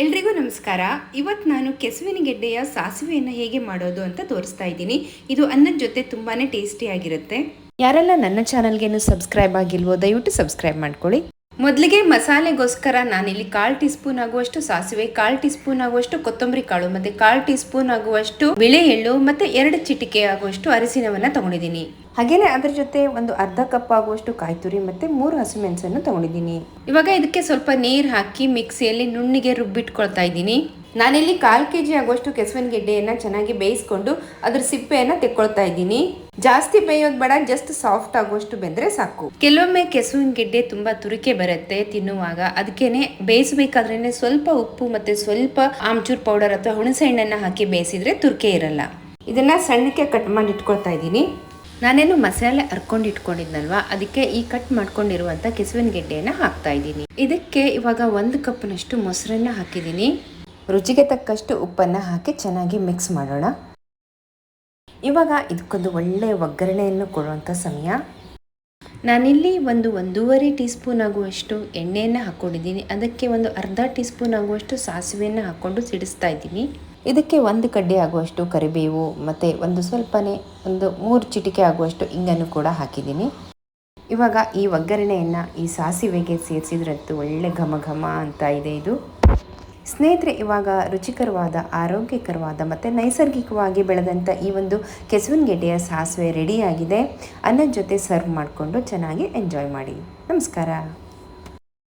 ಎಲ್ರಿಗೂ ನಮಸ್ಕಾರ. ಇವತ್ತು ನಾನು ಕೆಸುವಿನ ಗೆಡ್ಡೆಯ ಸಾಸಿವೆಯನ್ನು ಹೇಗೆ ಮಾಡೋದು ಅಂತ ತೋರಿಸ್ತಾ ಇದ್ದೀನಿ. ಇದು ಅನ್ನದ ಜೊತೆ ತುಂಬಾ ಟೇಸ್ಟಿಯಾಗಿರುತ್ತೆ ಯಾರೆಲ್ಲ ನನ್ನ ಚಾನಲ್ಗೇನು ಸಬ್ಸ್ಕ್ರೈಬ್ ಆಗಿಲ್ವೋ, ದಯವಿಟ್ಟು ಸಬ್ಸ್ಕ್ರೈಬ್ ಮಾಡ್ಕೊಳ್ಳಿ. ಮೊದಲಿಗೆ ಮಸಾಲೆಗೋಸ್ಕರ ನಾನಿಲ್ಲಿ ಕಾಲು ಟೀ ಸ್ಪೂನ್ ಆಗುವಷ್ಟು ಸಾಸಿವೆ, ಕಾಲು ಟೀ ಸ್ಪೂನ್ ಆಗುವಷ್ಟು ಕೊತ್ತಂಬರಿ ಕಾಳು ಮತ್ತೆ ಕಾಲು ಟೀ ಸ್ಪೂನ್ ಆಗುವಷ್ಟು ಬಿಳೆ ಎಳ್ಳು ಮತ್ತೆ ಎರಡು ಚಿಟಿಕೆ ಆಗುವಷ್ಟು ಅರಿಶಿನವನ್ನ ತಗೊಂಡಿದ್ದೀನಿ. ಹಾಗೇನೆ ಅದರ ಜೊತೆ ಒಂದು ಅರ್ಧ ಕಪ್ ಆಗುವಷ್ಟು ಕಾಯ್ತುರಿ ಮತ್ತೆ ಮೂರು ಹಸಿಮೆಣಸನ್ನು ತಗೊಂಡಿದ್ದೀನಿ. ಇವಾಗ ಇದಕ್ಕೆ ಸ್ವಲ್ಪ ನೀರು ಹಾಕಿ ಮಿಕ್ಸಿಯಲ್ಲಿ ನುಣ್ಣಿಗೆ ರುಬ್ಬಿಟ್ಕೊಳ್ತಾ ಇದ್ದೀನಿ. ನಾನಿಲ್ಲಿ ಕಾಲು ಕೆ ಜಿ ಆಗುವಷ್ಟು ಕೆಸುವಿನ ಗೆಡ್ಡೆಯನ್ನು ಚೆನ್ನಾಗಿ ಬೇಯಿಸ್ಕೊಂಡು ಅದ್ರ ಸಿಪ್ಪೆಯನ್ನು ತೆಕ್ಕೊಳ್ತಾ ಇದ್ದೀನಿ. ಜಾಸ್ತಿ ಬೇಯೋದು ಬೇಡ ಜಸ್ಟ್ ಸಾಫ್ಟ್ ಆಗುವಷ್ಟು ಬೆಂದರೆ ಸಾಕು. ಕೆಲವೊಮ್ಮೆ ಕೆಸುವಿನ ಗೆಡ್ಡೆ ತುಂಬಾ ತುರಿಕೆ ಬರುತ್ತೆ ತಿನ್ನುವಾಗ. ಅದಕ್ಕೇನೆ ಬೇಯಿಸಬೇಕಾದ್ರೇನೆ ಸ್ವಲ್ಪ ಉಪ್ಪು ಮತ್ತೆ ಸ್ವಲ್ಪ ಆಮ್ಚೂರ್ ಪೌಡರ್ ಅಥವಾ ಹುಣಸೆ ಹಣ್ಣನ್ನ ಹಾಕಿ ಬೇಯಿಸಿದ್ರೆ ತುರಿಕೆ ಇರಲ್ಲ. ಇದನ್ನ ಸಣ್ಣಕ್ಕೆ ಕಟ್ ಮಾಡಿ ಇಟ್ಕೊಳ್ತಾ ಇದ್ದೀನಿ. ನಾನೇನು ಮಸಾಲೆ ಹರ್ಕೊಂಡು ಇಟ್ಕೊಂಡಿದ್ನಲ್ವಾ? ಅದಕ್ಕೆ ಈ ಕಟ್ ಮಾಡ್ಕೊಂಡಿರುವಂತ ಕೆಸುವಿನ ಗೆಡ್ಡೆಯನ್ನು ಹಾಕ್ತಾ ಇದ್ದೀನಿ. ಇದಕ್ಕೆ ಇವಾಗ ಒಂದು ಕಪ್ನಷ್ಟು ಮೊಸರನ್ನ ಹಾಕಿದ್ದೀನಿ. ರುಚಿಗೆ ತಕ್ಕಷ್ಟು ಉಪ್ಪನ್ನು ಹಾಕಿ ಚೆನ್ನಾಗಿ ಮಿಕ್ಸ್ ಮಾಡೋಣ. ಇವಾಗ ಇದಕ್ಕೊಂದು ಒಳ್ಳೆಯ ಒಗ್ಗರಣೆಯನ್ನು ಕೊಡುವಂಥ ಸಮಯ. ನಾನಿಲ್ಲಿ ಒಂದು ಒಂದೂವರೆ ಟೀ ಸ್ಪೂನ್ ಆಗುವಷ್ಟು ಎಣ್ಣೆಯನ್ನು ಹಾಕ್ಕೊಂಡಿದ್ದೀನಿ ಅದಕ್ಕೆ ಒಂದು ಅರ್ಧ ಟೀ ಸ್ಪೂನ್ ಆಗುವಷ್ಟು ಸಾಸಿವೆಯನ್ನು ಹಾಕ್ಕೊಂಡು ಸಿಡಿಸ್ತಾ ಇದ್ದೀನಿ. ಇದಕ್ಕೆ ಒಂದು ಕಡ್ಡಿ ಆಗುವಷ್ಟು ಕರಿಬೇವು ಮತ್ತು ಒಂದು ಸ್ವಲ್ಪನೇ ಒಂದು ಮೂರು ಚಿಟಿಕೆ ಆಗುವಷ್ಟು ಇಂಗನ್ನು ಕೂಡ ಹಾಕಿದ್ದೀನಿ. ಇವಾಗ ಈ ಒಗ್ಗರಣೆಯನ್ನು ಈ ಸಾಸಿವೆಗೆ ಸೇರಿಸಿದ್ರಂತೂ ಒಳ್ಳೆ ಘಮ ಘಮ ಅಂತ ಇದೆ ಇದು. ಸ್ನೇಹಿತರೆ, ಇವಾಗ ರುಚಿಕರವಾದ, ಆರೋಗ್ಯಕರವಾದ ಮತ್ತು ನೈಸರ್ಗಿಕವಾಗಿ ಬೆಳೆದಂಥ ಈ ಒಂದು ಕೆಸುವಿನ ಗೆಡ್ಡೆಯ ಸಾಸಿವೆ ರೆಡಿಯಾಗಿದೆ ಅನ್ನದ ಜೊತೆ ಸರ್ವ್ ಮಾಡಿಕೊಂಡು ಚೆನ್ನಾಗಿ ಎಂಜಾಯ್ ಮಾಡಿ. ನಮಸ್ಕಾರ.